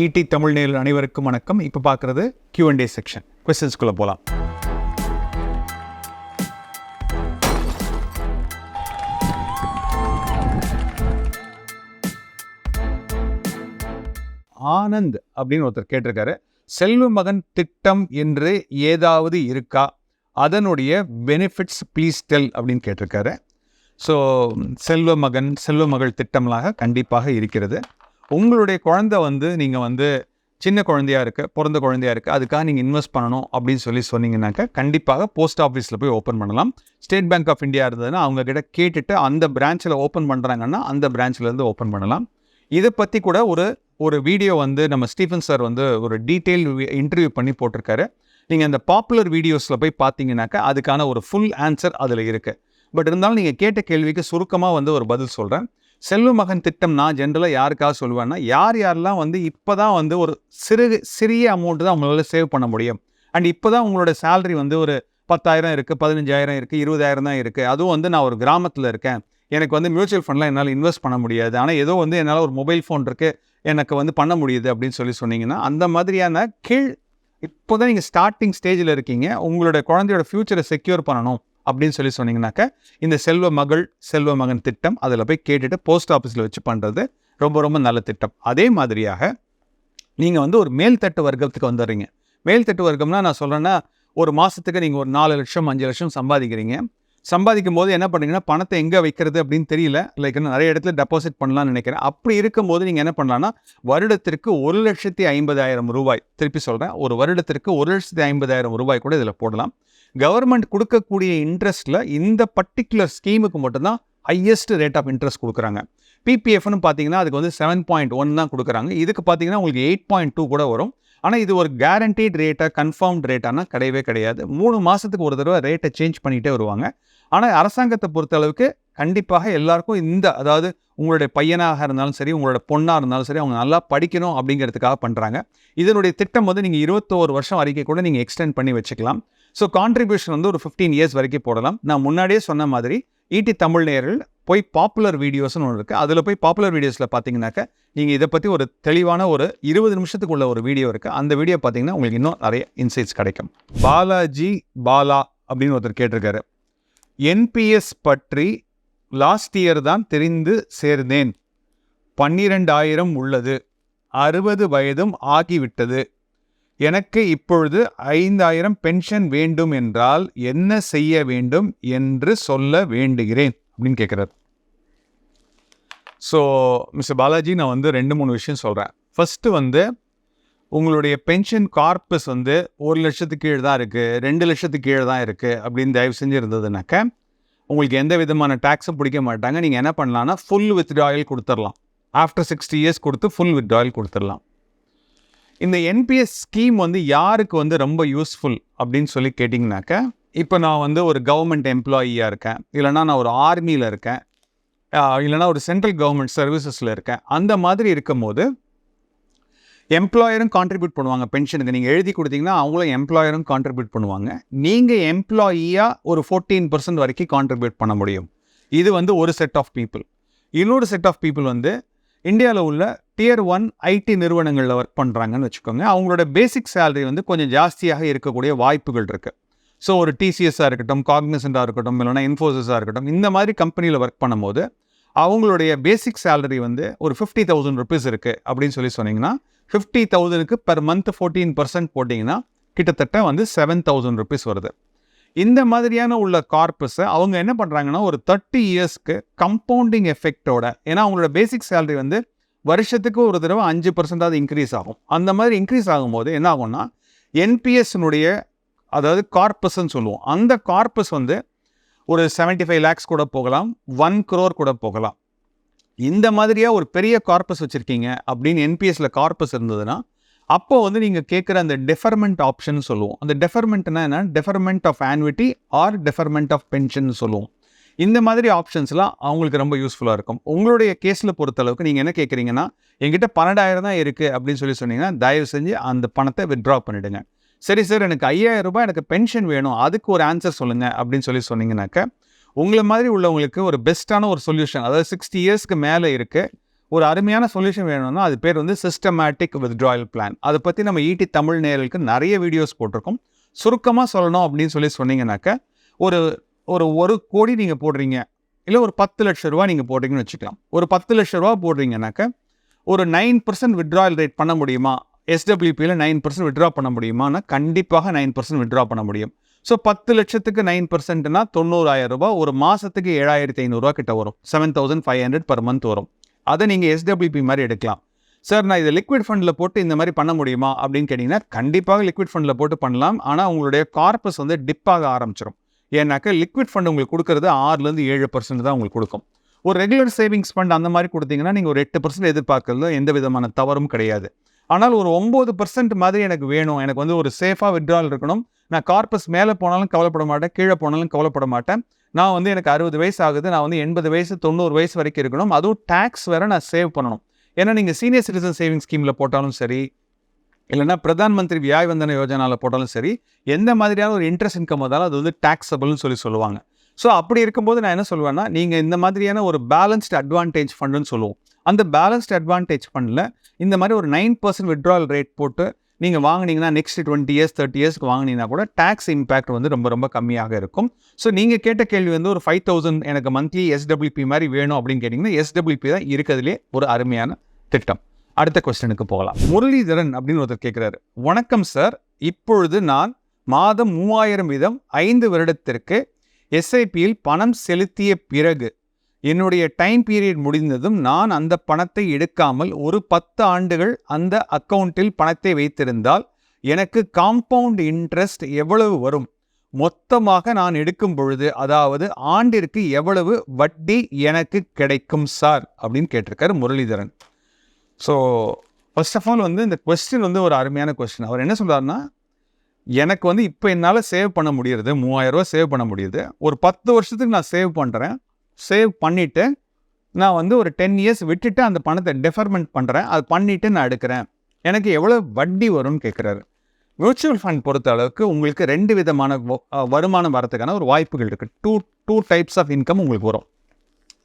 ED Tamil நேரில் அனைவருக்கும் வணக்கம். இப்போ பார்க்குறது கியூஎன்டே செக்ஷன் கொஸ்டின்ஸ்குள்ளே போகலாம் ஆனந்த் அப்படின்னு ஒருத்தர் கேட்டிருக்காரு. செல்வ மகன் திட்டம் என்று ஏதாவது இருக்கா? அதனுடைய பெனிஃபிட்ஸ் ப்ளீஸ் டெல் அப்படின்னு கேட்டிருக்காரு. ஸோ செல்வ மகன் செல்வ மகள் திட்டம்லாக கண்டிப்பாக இருக்கிறது. உங்களுடைய குழந்தை வந்து நீங்கள் வந்து சின்ன குழந்தையா இருக்கு பிறந்த குழந்தையா இருக்கு அதுக்காக நீங்கள் இன்வெஸ்ட் பண்ணணும் அப்படின்னு சொல்லி சொன்னீங்கன்னாக்கா கண்டிப்பாக போஸ்ட் ஆஃபீஸில் போய் ஓப்பன் பண்ணலாம். ஸ்டேட் பேங்க் ஆஃப் இந்தியா இருந்ததுன்னா அவங்க கிட்ட கேட்டுட்டு அந்த பிரான்ச்சில் ஓப்பன் பண்ணுறாங்கன்னா அந்த பிரான்ச்சிலேருந்து ஓப்பன் பண்ணலாம். இதை பற்றி கூட ஒரு ஒரு வீடியோ வந்து நம்ம ஸ்டீஃபன் சார் வந்து ஒரு டீட்டெயில் இன்டர்வியூ பண்ணி போட்டிருக்காரு. நீங்கள் அந்த பாப்புலர் வீடியோஸில் போய் பார்த்தீங்கன்னாக்கா அதுக்கான ஒரு ஃபுல் ஆன்சர் அதில் இருக்குது பட் இருந்தாலும் நீங்கள் கேட்ட கேள்விக்கு சுருக்கமாக வந்து ஒரு பதில் சொல்கிறேன் செல்வ மகன் திட்டம் நான் ஜென்ரலாக யாருக்காக சொல்லுவேன்னா யார் யாரெல்லாம் வந்து இப்போ தான் வந்து ஒரு சிறு சிறிய அமௌண்ட்டு தான் உங்களால் சேவ் பண்ண முடியும். அண்ட் இப்போ தான் உங்களோட சேலரி வந்து ஒரு பத்தாயிரம் இருக்குது பதினஞ்சாயிரம் இருக்குது இருபதாயிரம் தான் இருக்குது அதுவும் வந்து நான் ஒரு கிராமத்தில் இருக்கேன். எனக்கு வந்து மியூச்சுவல் ஃபண்ட்லாம் என்னால் இன்வெஸ்ட் பண்ண முடியாது. ஆனால் ஏதோ வந்து என்னால் ஒரு மொபைல் ஃபோன் இருக்குது எனக்கு வந்து பண்ண முடியுது அப்படின்னு சொல்லி சொன்னீங்கன்னா அந்த மாதிரியான கீழ் இப்போ தான் நீங்கள் ஸ்டார்டிங் ஸ்டேஜில் இருக்கீங்க. உங்களோட குழந்தையோட ஃப்யூச்சரை செக்யூர் பண்ணணும். அப்படின்னு சொல்லி சொன்னீங்கன்னாக்கா இந்த செல்வ மகள் செல்வ மகன் திட்டம் அதில் போய் கேட்டுட்டு போஸ்ட் ஆஃபீஸில் வச்சு பண்ணுறது ரொம்ப ரொம்ப நல்ல திட்டம். அதே மாதிரியாக நீங்கள் வந்து ஒரு மேல்தட்டு வர்க்கத்துக்கு வந்துடுறீங்க. மேல்தட்டு வர்க்கம்னா நான் சொல்கிறேன்னா ஒரு மாதத்துக்கு நீங்கள் ஒரு நாலு லட்சம் அஞ்சு லட்சம் சம்பாதிக்கிறீங்க. சம்பாதிக்கும் போது என்ன பண்ணுறீங்கன்னா பணத்தை எங்கே வைக்கிறது அப்படின்னு தெரியல. லைக் நிறைய இடத்துல டெபாசிட் பண்ணலாம்னு நினைக்கிறேன். அப்படி இருக்கும்போது நீங்கள் என்ன பண்ணலான்னா வருடத்திற்கு ஒரு லட்சத்தி ஐம்பதாயிரம் ரூபாய் திருப்பி சொல்கிறேன் ஒரு வருடத்திற்கு ஒரு லட்சத்தி ஐம்பதாயிரம் ரூபாய் கூட இதில் போடலாம். கவர்மெண்ட் கொடுக்கக்கூடிய இன்ட்ரெஸ்ட்டில் இந்த பர்டிகுலர் ஸ்கீமுக்கு மட்டும்தான் ஹையஸ்ட் ரேட் ஆஃப் இன்ட்ரெஸ்ட் கொடுக்குறாங்க. பிபிஎஃப்னு பார்த்தீங்கன்னா அதுக்கு வந்து செவன் பாயிண்ட் ஒன் தான் கொடுக்குறாங்க. இதுக்கு பார்த்தீங்கன்னா உங்களுக்கு எயிட் பாயிண்ட் டூ கூட வரும். ஆனால் இது ஒரு கேரண்டீட் ரேட்டாக கன்ஃபார்ம்ட் ரேட்டானா கிடையவே கிடையாது. மூணு மாதத்துக்கு ஒரு தடவை ரேட்டை சேஞ்ச் பண்ணிகிட்டே வருவாங்க. ஆனால் அரசாங்கத்தை பொறுத்தளவுக்கு கண்டிப்பாக எல்லாருக்கும் இந்த அதாவது உங்களுடைய பையனாக இருந்தாலும் சரி உங்களோட பொண்ணாக இருந்தாலும் சரி அவங்க நல்லா படிக்கணும் அப்படிங்கிறதுக்காக பண்ணுறாங்க இதனுடைய திட்டம் வந்து நீங்கள் இருபத்தோரு வருஷம் வரைக்கும் கூட நீங்கள் எக்ஸ்டெண்ட் பண்ணி வச்சுக்கலாம். ஸோ கான்ட்ரிபியூஷன் வந்து ஒரு ஃபிஃப்டீன் இயர்ஸ் வரைக்கும் போடலாம். நான் முன்னாடியே சொன்ன மாதிரி ஈடி தமிழ் நேரில் போய் பாப்புலர் வீடியோஸ்னு ஒன்று இருக்குது அதில் போய் பாப்புலர் வீடியோஸில் பார்த்தீங்கன்னாக்கா நீங்கள் இதை பற்றி ஒரு தெளிவான ஒரு இருபது நிமிஷத்துக்குள்ள ஒரு வீடியோ இருக்குது அந்த வீடியோ பார்த்தீங்கன்னா உங்களுக்கு இன்னும் நிறைய இன்சைட்ஸ் கிடைக்கும். பாலாஜி பாலா அப்படின்னு ஒருத்தர் கேட்டிருக்காரு. என்பிஎஸ் பற்றி லாஸ்ட் இயர் தான் தெரிந்து சேர்ந்தேன். பன்னிரெண்டாயிரம் உள்ளது. அறுபது வயதும் ஆகிவிட்டது. எனக்கு இப்பொழுது ஐந்தாயிரம் பென்ஷன் வேண்டும் என்றால் என்ன செய்ய வேண்டும் என்று சொல்ல வேண்டுகிறேன் அப்படின்னு கேட்குறாரு. ஸோ மிஸ்டர் பாலாஜி நான் வந்து ரெண்டு மூணு விஷயம் சொல்கிறேன் ஃபஸ்ட்டு வந்து உங்களுடைய பென்ஷன் கார்பஸ் வந்து ஒரு லட்சத்துக்கு கீழே தான் இருக்குது ரெண்டு லட்சத்துக்கு கீழே தான் இருக்குது அப்படின்னு தயவு செஞ்சு இருந்ததுனாக்க உங்களுக்கு எந்த விதமான டேக்ஸும் பிடிக்க மாட்டாங்க. நீங்கள் என்ன பண்ணலான்னா ஃபுல் வித்ட்ராயல் கொடுத்துடலாம். ஆஃப்டர் சிக்ஸ்டி இயர்ஸ் கொடுத்து ஃபுல் வித்ட்ராயல் கொடுத்துடலாம். இந்த என்பிஎஸ் ஸ்கீம் வந்து யாருக்கு வந்து ரொம்ப யூஸ்ஃபுல் அப்படின்னு சொல்லி கேட்டிங்கனாக்க இப்போ நான் வந்து ஒரு கவர்மெண்ட் எம்ப்ளாயியாக இருக்கேன். இல்லைனா நான் ஒரு ஆர்மியில் இருக்கேன். இல்லைன்னா இல்லைனா ஒரு சென்ட்ரல் கவர்மெண்ட் சர்வீசஸில் இருக்கேன். அந்த மாதிரி இருக்கும்போது எம்ப்ளாயரும் கான்ட்ரிபியூட் பண்ணுவாங்க. பென்ஷனுக்கு நீங்கள் எழுதி கொடுத்தீங்கன்னா அவங்களும் எம்ப்ளாயரும் கான்ட்ரிபியூட் பண்ணுவாங்க. நீங்கள் எம்ப்ளாயியாக ஒரு ஃபோர்டீன் பர்சன்ட் வரைக்கும் கான்ட்ரிபியூட் பண்ண முடியும். இது வந்து ஒரு செட் ஆஃப் பீப்புள் இன்னொரு செட் ஆஃப் பீப்புள் வந்து இந்தியாவில் உள்ள டியர் ஒன் ஐடி நிறுவனங்களில் ஒர்க் பண்ணுறாங்கன்னு வச்சுக்கோங்க. அவங்களோட பேசிக் சேலரி வந்து கொஞ்சம் ஜாஸ்தியாக இருக்கக்கூடிய வாய்ப்புகள் இருக்குது ஸோ ஒரு டிசிஎஸ்ஸாக இருக்கட்டும் காக்னிசண்ட்டாக இருக்கட்டும் இல்லைனா இன்ஃபோசிஸாக இருக்கட்டும் இந்த மாதிரி கம்பெனியில் ஒர்க் பண்ணும்போது அவங்களுடைய பேசிக் சேலரி வந்து ஒரு ஃபிஃப்டி தௌசண்ட் ருபீஸ் இருக்குது அப்படின்னு சொல்லி சொன்னீங்கன்னா ஃபிஃப்டி தௌசண்ட்க்கு பெர் மந்த் ஃபோர்டீன் பர்சன்ட் போட்டிங்கன்னா கிட்டத்தட்ட வந்து செவன் தௌசண்ட் ருபீஸ் வருது. இந்த மாதிரியான உள்ள கார்பஸை அவங்க என்ன பண்ணுறாங்கன்னா ஒரு தேர்ட்டி இயர்ஸ்க்கு கம்பவுண்டிங் எஃபெக்டோட ஏன்னா அவங்களோட பேசிக் சேலரி வந்து வருஷத்துக்கு ஒரு தடவை அஞ்சு பர்சன்டாவது இன்க்ரீஸ் ஆகும். அந்த மாதிரி இன்க்ரீஸ் ஆகும்போது என்ன ஆகும்னா என்பிஎஸ்னுடைய அதாவது கார்பஸ்ன்னு சொல்லுவோம். அந்த கார்பஸ் வந்து ஒரு 75 ஃபைவ் லேக்ஸ் கூட போகலாம் ஒன் க்ரோர் கூட போகலாம். இந்த மாதிரியாக ஒரு பெரிய கார்பஸ் வச்சுருக்கீங்க அப்படின்னு என்பிஎஸ்சில் கார்பஸ் இருந்ததுன்னா அப்போ வந்து நீங்கள் கேட்குற அந்த டெஃபர்மெண்ட் ஆப்ஷன் சொல்லுவோம். அந்த டெஃபர்மெண்ட்னா என்ன? Deferment of annuity or deferment of pension சொல்லுவோம். இந்த மாதிரி ஆப்ஷன்ஸ்லாம் அவங்களுக்கு ரொம்ப யூஸ்ஃபுல்லாக இருக்கும். உங்களுடைய கேஸில் பொறுத்தளவுக்கு நீங்கள் என்ன கேட்குறீங்கன்னா எங்கிட்ட பன்னெண்டாயிரம் தான் இருக்குது அப்படின்னு சொல்லி சொன்னீங்கன்னா தயவு செஞ்சு அந்த பணத்தை வித்ட்ரா பண்ணிவிடுங்க சரி சார் எனக்கு ஐயாயிரம் ரூபாய் எனக்கு பென்ஷன் வேணும். அதுக்கு ஒரு ஆன்சர் சொல்லுங்கள் அப்படின்னு சொல்லி சொன்னீங்கன்னாக்க உங்களை மாதிரி உள்ளவங்களுக்கு ஒரு பெஸ்ட்டான ஒரு சொல்யூஷன் அதாவது சிக்ஸ்டி இயர்ஸ்க்கு மேலே இருக்குது ஒரு அருமையான சொல்யூஷன் வேணும்னா அது பேர் வந்து சிஸ்டமேட்டிக் வித்ட்ராயல் பிளான் அதை பற்றி நம்ம ஈட்டி தமிழ் நேரலுக்கு நிறைய வீடியோஸ் போட்டிருக்கோம். சுருக்கமாக சொல்லணும் அப்படின்னு சொல்லி சொன்னீங்கன்னாக்க ஒரு ஒரு ஒரு கோடி நீங்கள் போடுறீங்க இல்லை ஒரு பத்து லட்ச ரூபா நீங்கள் போடுறீங்கன்னு வச்சுக்கலாம். ஒரு பத்து லட்ச ரூபா போடுறீங்கன்னாக்க ஒரு நைன் பர்சன்ட் விட்ராயல் ரேட் பண்ண முடியுமா? எஸ்டபிள்யூபியில் நைன் பர்சன்ட் விட்ரா பண்ண முடியுமானா கண்டிப்பாக நைன் பர்சன்ட் விட்ரா பண்ண முடியும். ஸோ பத்து லட்சத்துக்கு நைன் பர்சன்ட்னா தொண்ணூறாயிரம் ரூபா ஒரு மாதத்துக்கு ஏழாயிரத்தி ஐநூறுரூவா கிட்ட வரும். Seven thousand five hundred per month வரும். அதை நீங்கள் எஸ்டபிள்யூபி மாதிரி எடுக்கலாம். சார் நான் இதை லிக்விட் ஃபண்டில் போட்டு இந்த மாதிரி பண்ண முடியுமா அப்படின்னு கேட்டிங்கன்னா கண்டிப்பாக லிக்விட் ஃபண்டில் போட்டு பண்ணலாம். ஆனால் உங்களுடைய கார்பஸ் வந்து டிப்பாக ஆரம்பிச்சிடும் ஏன்னாக்கா லிக்விட் ஃபண்ட் உங்களுக்கு கொடுக்குறது ஆறுலேருந்து ஏழு பர்சன்ட் தான் உங்களுக்கு கொடுக்கும். ஒரு ரெகுலர் சேவிங்ஸ் ஃபண்ட் அந்த மாதிரி கொடுத்தீங்கன்னா நீங்கள் ஒரு எட்டு பர்சன்ட் எதிர்பார்க்கறதுல எந்த விதமான தவறும் கிடையாது. ஆனால் ஒரு ஒம்பது பர்சன்ட் மாதிரி எனக்கு வேணும். எனக்கு வந்து ஒரு சேஃபாக விட்ரால் இருக்கணும். நான் கார்பஸ் மேலே போனாலும் கவலைப்பட மாட்டேன் கீழே போனாலும் கவலைப்பட மாட்டேன். நான் வந்து எனக்கு அறுபது வயசு ஆகுது நான் வந்து எண்பது வயசு தொண்ணூறு வயசு வரைக்கும் இருக்கணும். அதுவும் டேக்ஸ் வேறு நான் சேவ் பண்ணணும். ஏன்னா நீங்கள் சீனியர் சிட்டிசன் சேவிங் ஸ்கீமில் போட்டாலும் சரி இல்லைன்னா பிரதான் மந்திரி வியாய் வந்தன யோஜனாவில் போட்டாலும் சரி எந்த மாதிரியான ஒரு இன்ட்ரெஸ்ட் இன்கம் வந்தாலும் அது வந்து டேக்ஸபிள்னு சொல்லி சொல்லுவாங்க. ஸோ அப்படி இருக்கும்போது நான் என்ன சொல்லுவேன்னா நீங்கள் இந்த மாதிரியான ஒரு பேலன்ஸ்டு அட்வான்டேஜ் ஃபண்டுன்னு சொல்லுவோம். அந்த பேலன்ஸ்டு அட்வான்டேஜ் ஃபண்டில் இந்த மாதிரி ஒரு நைன் பர்சன்ட் விட்ரால் ரேட் போட்டு நீங்கள் வாங்குனீங்கன்னா நெக்ஸ்ட் டுவெண்ட்டி இயர்ஸ் தேர்ட்டி இயர்ஸ்க்கு வாங்கினீங்கன்னா கூட டேக்ஸ் இம்பாக்ட் வந்து ரொம்ப ரொம்ப கம்மியாக இருக்கும். ஸோ நீங்கள் கேட்ட கேள்வி வந்து ஒரு ஃபைவ் தௌசண்ட் எனக்கு மந்த்லி எஸ்டபிள்யூபி மாதிரி வேணும் அப்படின்னு கேட்டிங்கன்னா எஸ்டபிள்யூபி தான் இருக்கிறதுலே ஒரு அருமையான திட்டம். அடுத்த கொஸ்டினுக்கு போகலாம். முரளிதரன் அப்படின்னு ஒருத்தர் கேட்குறாரு வணக்கம் சார் இப்பொழுது நான் மாதம் மூவாயிரம் வீதம் ஐந்து வருடத்திற்கு எஸ்ஐபியில் பணம் செலுத்திய பிறகு என்னுடைய டைம் பீரியட் முடிந்ததும் நான் அந்த பணத்தை எடுக்காமல் ஒரு பத்து ஆண்டுகள் அந்த அக்கௌண்ட்டில் பணத்தை வைத்திருந்தால் எனக்கு காம்பவுண்ட் இன்ட்ரெஸ்ட் எவ்வளவு வரும்? மொத்தமாக நான் எடுக்கும் பொழுது அதாவது ஆண்டிற்கு எவ்வளவு வட்டி எனக்கு கிடைக்கும் சார்? அப்படின்னு கேட்டிருக்காரு Muralidharan. So first of all வந்து இந்த கொஸ்டின் வந்து ஒரு அருமையான கொஸ்டின் அவர் என்ன சொல்கிறாருன்னா எனக்கு வந்து இப்போ என்னால் சேவ் பண்ண முடியுது மூவாயிரம் ரூபா சேவ் பண்ண முடியுது. ஒரு பத்து வருஷத்துக்கு நான் சேவ் பண்ணுறேன் சேவ் பண்ணிவிட்டு நான் வந்து ஒரு டென் இயர்ஸ் விட்டுட்டு அந்த பணத்தை டெஃபர்மெண்ட் பண்ணுறேன் அது பண்ணிவிட்டு நான் எடுக்கிறேன். எனக்கு எவ்வளோ வட்டி வரும்னு கேட்குறாரு மியூச்சுவல் ஃபண்ட் பொறுத்த அளவுக்கு உங்களுக்கு ரெண்டு விதமான வருமானம் வரதுக்கான ஒரு வாய்ப்புகள் இருக்குது two two types of income உங்களுக்கு வரும்.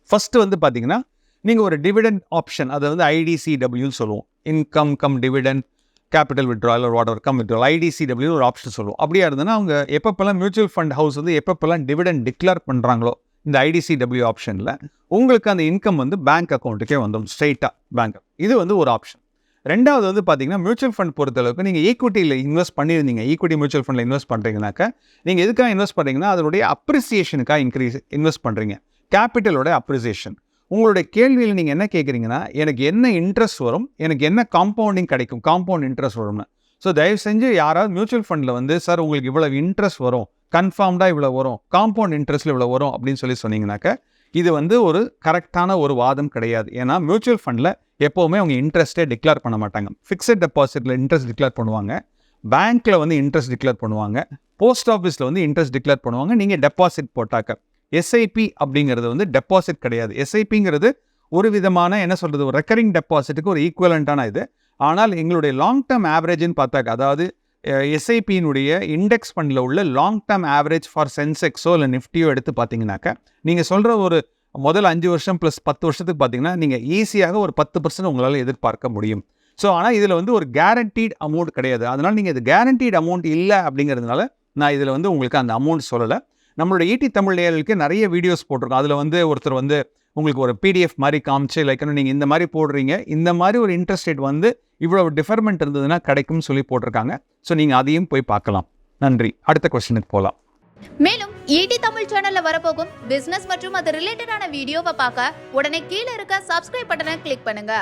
ஃபஸ்ட்டு வந்து பார்த்தீங்கன்னா நீங்கள் ஒரு டிவிடெண்ட் ஆப்ஷன் அதை வந்து ஐடிசிடபிள்யூன்னு சொல்லுவோம். Income cum dividend capital withdrawal ஒரு வாட் கம் விட்ரால் ஐடிசிடபிள்யூ ஒரு ஆப்ஷன் சொல்லுவோம். அப்படியா இருந்ததுன்னா அவங்க எப்பப்பெல்லாம் மியூச்சுவல் ஃபண்ட் ஹவுஸ் வந்து எப்பப்பெல்லாம் டிவிடெண்ட் டிக்ளேர் பண்ணுறாங்களோ இந்த ஐடிசிடபிள்யூ ஆப்ஷனில் உங்களுக்கு அந்த இன்கம் வந்து பேங்க் அக்கௌண்ட்டுக்கே வந்துடும் ஸ்ட்ரெயிட்டாக பேங்க் இது வந்து ஒரு ஆப்ஷன் ரெண்டாவது வந்து பார்த்தீங்கன்னா மியூச்சுவல் ஃபண்ட் பொறுத்தளவுக்கு நீங்கள் ஈக்குவிட்டியில் இன்வெஸ்ட் பண்ணியிருந்தீங்க. ஈக்விட்டி மியூச்சுவல் ஃபண்டில் இன்வெஸ்ட் பண்ணுறீங்கனாக்கா நீங்கள் எதுக்காக இன்வெஸ்ட் பண்ணுறீங்கன்னா அதனுடைய அப்ரிசியேஷனுக்காக இன்க்ரீஸ் இன்வெஸ்ட் பண்ணுறீங்க கேபிட்டலோட அப்ரிசியேஷன் உங்களுடைய கேள்வியில் நீங்கள் என்ன கேட்குறீங்கன்னா எனக்கு என்ன இன்ட்ரெஸ்ட் வரும் எனக்கு என்ன காம்பவுண்டிங் கிடைக்கும் காம்பவுண்ட் இன்ட்ரெஸ்ட் வரும்னு. ஸோ தயவு செஞ்சு யாராவது மியூச்சுவல் ஃபண்டில் வந்து சார் உங்களுக்கு இவ்வளவு இன்ட்ரெஸ்ட் வரும். கன்ஃபார்ம்டாக இவ்வளோ வரும். காம்பவுண்ட் இன்ட்ரெஸ்ட்டில் இவ்வளோ வரும். அப்படின்னு சொல்லி சொன்னீங்கன்னாக்கா இது வந்து ஒரு கரெக்டான ஒரு வாதம் கிடையாது. ஏன்னா மியூச்சுவல் ஃபண்டில் எப்போவுமே அவங்க இன்ட்ரெஸ்ட்டே டிக்ளேர் பண்ண மாட்டாங்க. ஃபிக்ஸட் டெபாசிட்டில் இன்ட்ரெஸ்ட் டிக்ளேர் பண்ணுவாங்க. பேங்க்கில் வந்து இன்ட்ரெஸ்ட் டிக்ளேர் பண்ணுவாங்க. போஸ்ட் ஆஃபீஸில் வந்து இன்ட்ரெஸ்ட் டிக்ளேர் பண்ணுவாங்க. நீங்கள் டெபாசிட் போட்டாக்க. எஸ்ஐபி அப்படிங்கிறது வந்து டெபாசிட் கிடையாது. எஸ்ஐபிங்கிறது ஒரு விதமான என்ன சொல்கிறது ஒரு ரெக்கரிங் டெபாசிட்டுக்கு ஒரு ஈக்குவலண்ட்டான இது. ஆனால் எங்களுடைய லாங் டேர்ம் ஆவரேஜ்னு பார்த்தாக்க அதாவது எஸ்ஐபியினுடைய இண்டெக்ஸ் ஃபண்டில் உள்ள லாங் டேர்ம் ஆவரேஜ் ஃபார் சென்செக்ஸோ இல்லை நிஃப்டியோ எடுத்து பார்த்தீங்கன்னாக்க நீங்கள் சொல்கிற ஒரு முதல் அஞ்சு வருஷம் ப்ளஸ் பத்து வருஷத்துக்கு பார்த்தீங்கன்னா நீங்கள் ஈஸியாக ஒரு பத்து பர்சன்ட் உங்களால் எதிர்பார்க்க முடியும். ஸோ ஆனால் இதில் வந்து ஒரு கேரண்டீட் அமௌண்ட் கிடையாது. அதனால் நீங்கள் இது கேரண்டீட் அமௌண்ட் இல்லை அப்படிங்கிறதுனால நான் இதில் வந்து உங்களுக்கு அந்த அமௌண்ட் சொல்லலை. நம்மளோட ஈட்டி தமிழ் நேயர்களுக்கு நிறைய வீடியோஸ் போட்டிருக்கோம். அதில் வந்து ஒருத்தர் வந்து உங்களுக்கு ஒரு பிடிஎஃப் மாதிரி காமிச்சு லைக் நீங்கள் இந்த மாதிரி போடுறீங்க இந்த மாதிரி ஒரு இன்ட்ரெஸ்ட் ரேட் வந்து இவ்வளோ டிஃபர்மெண்ட் இருந்ததுன்னா கிடைக்கும்னு சொல்லி போட்டிருக்காங்க. ஸோ நீங்கள் அதையும் போய் பார்க்கலாம். நன்றி. அடுத்த கொஸ்டினுக்கு போகலாம் மேலும் ஈடி தமிழ் சேனல்ல வரப்போகும் பிசினஸ் மற்றும் அது ரிலேட்டடான வீடியோவை பார்க்க உடனே கீழே இருக்க சப்ஸ்கிரைப் பட்டனை கிளிக் பண்ணுங்க.